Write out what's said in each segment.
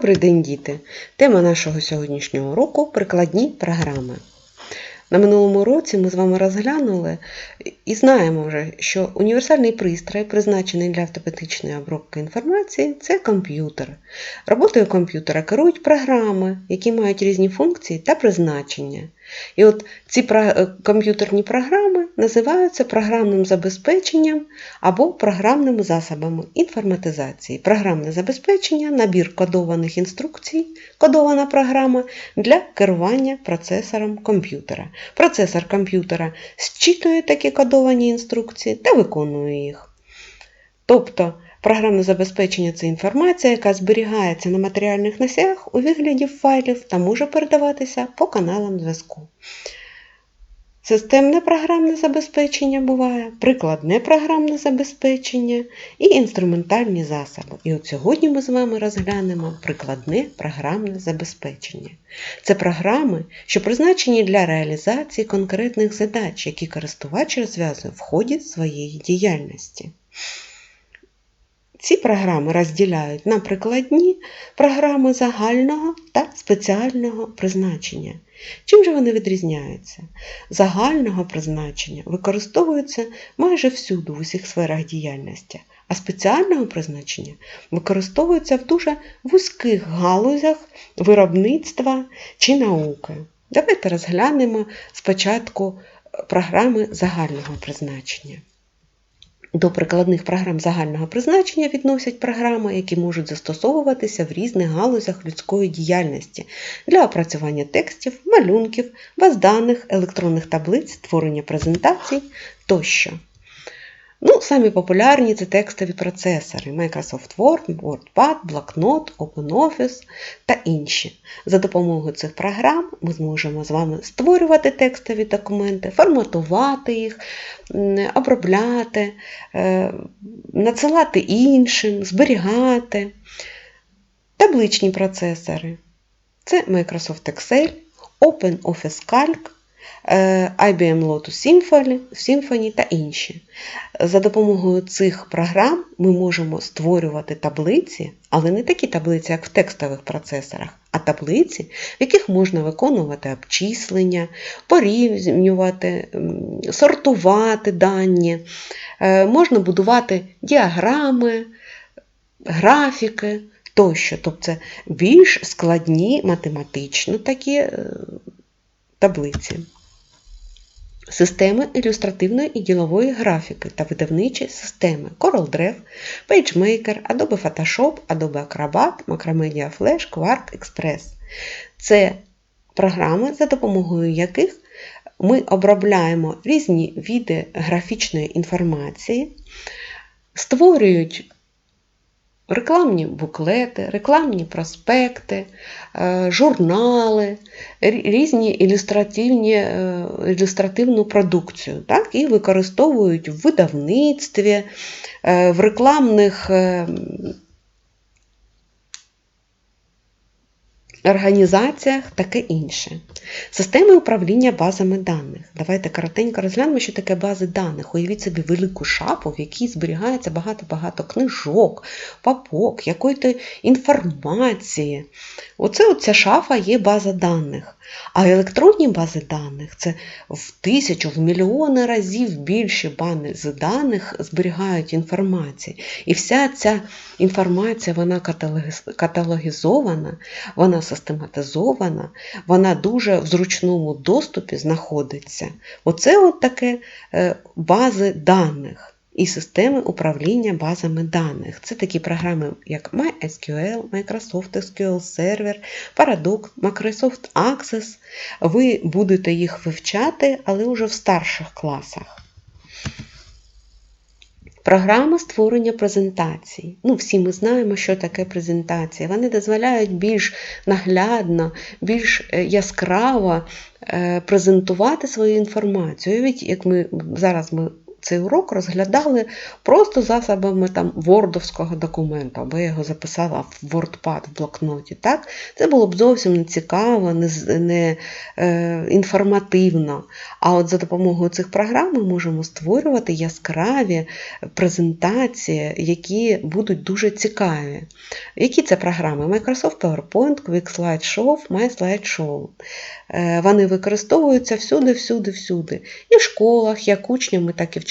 Добрий день, діти! Тема нашого сьогоднішнього уроку прикладні програми. На минулому році ми з вами розглянули і знаємо вже, що універсальний пристрій, призначений для автоматичної обробки інформації, це комп'ютер. Роботою комп'ютера керують програми, які мають різні функції та призначення. І от ці е, комп'ютерні програми називаються програмним забезпеченням або програмними засобами інформатизації. Програмне забезпечення набір кодованих інструкцій, кодована програма для керування процесором комп'ютера. Процесор комп'ютера зчитує такі кодовані інструкції та виконує їх. Тобто програмне забезпечення це інформація, яка зберігається на матеріальних носіях у вигляді файлів та може передаватися по каналам зв'язку. Системне програмне забезпечення буває, прикладне програмне забезпечення і інструментальні засоби. І от сьогодні ми з вами розглянемо прикладне програмне забезпечення. Це програми, що призначені для реалізації конкретних задач, які користувач розв'язує в ході своєї діяльності. Ці програми розділяють на прикладні програми загального та спеціального призначення. Чим же вони відрізняються? Загального призначення використовуються майже всюди в усіх сферах діяльності, а спеціального призначення використовуються в дуже вузьких галузях виробництва чи науки. Давайте розглянемо спочатку програми загального призначення. До прикладних програм загального призначення відносять програми, які можуть застосовуватися в різних галузях людської діяльності для опрацювання текстів, малюнків, баз даних, електронних таблиць, створення презентацій тощо. Ну, самі популярні це текстові процесори Microsoft Word, WordPad, блокнот, OpenOffice та інші. За допомогою цих програм ми зможемо з вами створювати текстові документи, форматувати їх, обробляти, е, надсилати іншим, зберігати. Табличні процесори це Microsoft Excel, OpenOffice Calc, IBM Lotus Symphony, та інші. За допомогою цих програм ми можемо створювати таблиці, але не такі таблиці, як в текстових процесорах, а таблиці, в яких можна виконувати обчислення, порівнювати, сортувати дані, Е, можна будувати діаграми, графіки тощо. Тобто більш складні математично такі е, таблиці. Системи ілюстративної і ділової графіки та видавничі системи CorelDRAW, PageMaker, Adobe Photoshop, Adobe Acrobat, Macromedia Flash, Quark Express. Це програми, за допомогою яких ми обробляємо різні види графічної інформації, створюють рекламні буклети, рекламні проспекти, е, журнали, різні ілюстративні, е, ілюстративну продукцію, так, і використовують в видавництві, е, в рекламних організаціях, таке інше. Системи управління базами даних. Давайте коротенько розглянемо, що таке бази даних. Уявіть собі велику шапу, в якій зберігається багато-багато книжок, папок, якої-то інформації. Оце оця шафа є база даних. А електронні бази даних це в тисячу, в мільйони разів більше бази даних зберігають інформації. І вся ця інформація вона каталогізована, вона систематизована, вона дуже в зручному доступі знаходиться. Оце от таке е, бази даних і системи управління базами даних. Це такі програми, як MySQL, Microsoft SQL Server, Paradox, Microsoft Access. Ви будете їх вивчати, але вже в старших класах. Програма створення презентацій. Ну, всі ми знаємо, що таке презентація. Вони дозволяють більш наглядно, більш е, яскраво е, презентувати свою інформацію. Як ми зараз ми цей урок розглядали просто засобами там вордовського документу, або я його записала в WordPad в блокноті. Так? Це було б зовсім не цікаво, не, не е, інформативно. А от за допомогою цих програм ми можемо створювати яскраві презентації, які будуть дуже цікаві. Які це програми? Microsoft PowerPoint, Quick Slideshow, MySlideshow. Е, Вони використовуються всюди, всюди, всюди. І в школах, як учнями, так і вчителями,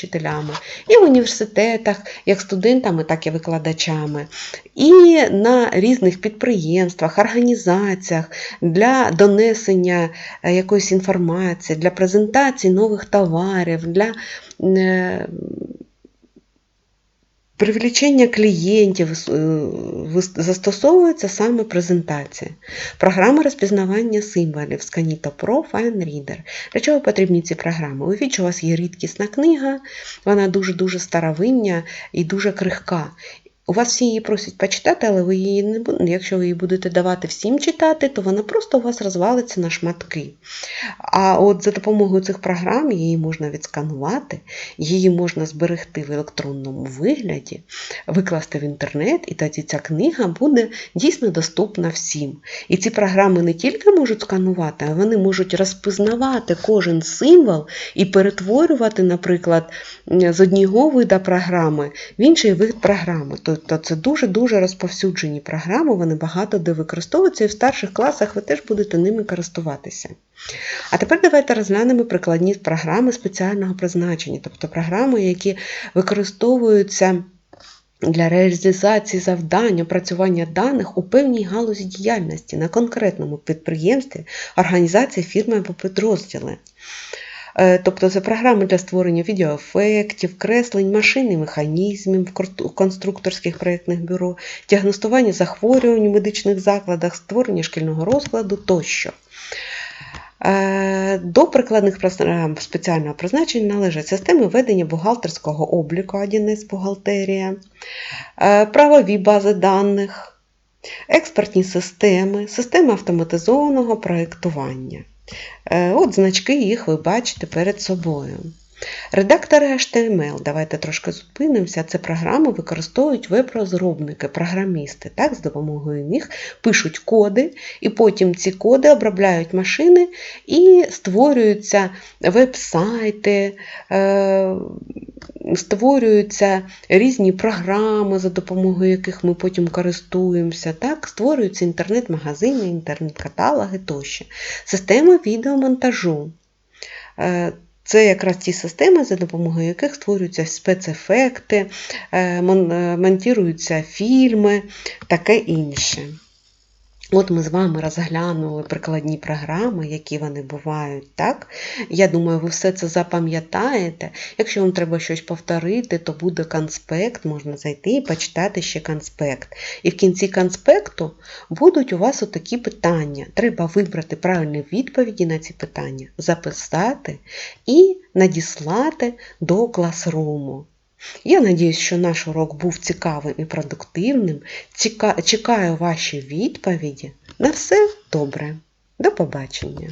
і в університетах, як студентами, так і викладачами, і на різних підприємствах, організаціях для донесення е, якоїсь інформації, для презентації нових товарів, для е, привлечення клієнтів е, застосовується саме презентація. Програма розпізнавання символів Scanito Pro Fine Reader. Для чого потрібні ці програми? Уявіть, що у вас є рідкісна книга, вона дуже-дуже старовиння і дуже крихка. У вас всі її просять почитати, але ви її не бу- якщо ви її будете давати всім читати, то вона просто у вас розвалиться на шматки. А от за допомогою цих програм її можна відсканувати, її можна зберегти в електронному вигляді, викласти в інтернет, і тоді ця книга буде дійсно доступна всім. І ці програми не тільки можуть сканувати, а вони можуть розпізнавати кожен символ і перетворювати, наприклад, з одного вида програми в інший вид програми. Тобто це дуже-дуже розповсюджені програми, вони багато де використовуються, і в старших класах ви теж будете ними користуватися. А тепер давайте розглянемо прикладні програми спеціального призначення, тобто програми, які використовуються для реалізації завдань, опрацювання даних у певній галузі діяльності на конкретному підприємстві, організації, фірми або підрозділи. Е, Тобто це програми для створення відеоефектів, креслень, машин і механізмів в конструкторських проєктних бюро, діагностування захворювань у медичних закладах, створення шкільного розкладу тощо. Е, До прикладних програм спеціального призначення належать системи ведення бухгалтерського обліку 1С бухгалтерія, е, правові бази даних, експертні системи, системи автоматизованого проєктування. Е, От значки їх ви бачите перед собою. Редактори HTML, давайте трошки зупинимося. Це програми використовують веб-розробники, програмісти. Так, з допомогою них пишуть коди, і потім ці коди обробляють машини і створюються веб-сайти, е, створюються різні програми, за допомогою яких ми потім користуємося. Так, створюються інтернет-магазини, інтернет-каталоги тощо. Система відеомонтажу. Це якраз ті системи, за допомогою яких створюються спецефекти, е, е, монтуються фільми, таке інше. От ми з вами розглянули прикладні програми, які вони бувають. так? Я думаю, ви все це запам'ятаєте. Якщо вам треба щось повторити, то буде конспект, можна зайти і почитати ще конспект. І в кінці конспекту будуть у вас отакі питання. Треба вибрати правильні відповіді на ці питання, записати і надіслати до класруму. Я надіюсь, що наш урок був цікавим і продуктивним. Чекаю ваші відповіді. На все добре. До побачення!